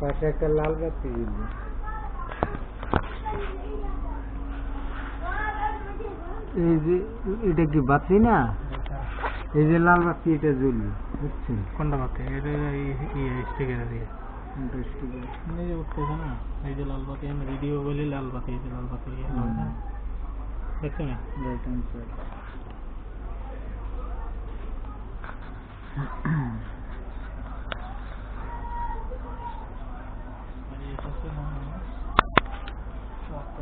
পাশে একটা লাল বাতি জ্বলবে এই যে এটা কি বাতি না এই যে লাল বাতি এটা জ্বলবে বুঝছেন কোনটা বাতি এটা স্টিকার দিয়ে এই ইয়ে। এই যে লাল বাতি আমি দেখছো না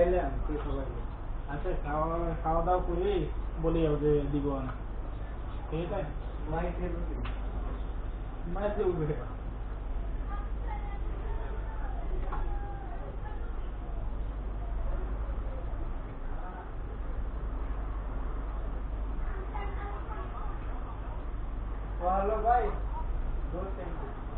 আইলাম তুই সবাই আচ্ছা খাওয়া খাওয়া দাওয়া করে বলে যাও যে দিব না ঠিক আছে মাইক মাইক উঠবে हेलो भाई दो सेकंड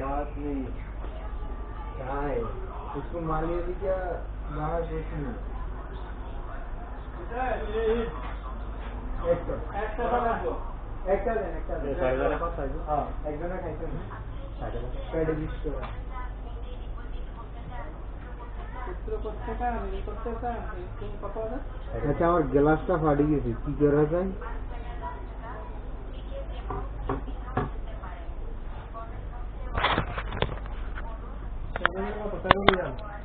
বাস নেই তাই সুকুমালিয়া কি বাধা যাচ্ছে একটা একটা একটা করে একটা দেন একটা একটা কথা জিজ্ঞেস हां একজনে খাইছেন সাইডাল সাইডালিস্ট তো নিয়ে ডিপোজিট করলেন তো পসকা পসকা পসকা পসকা পসকা পসকা আর গ্লাসটা ফাডি গেছে কি গড়া যায় Aleluia.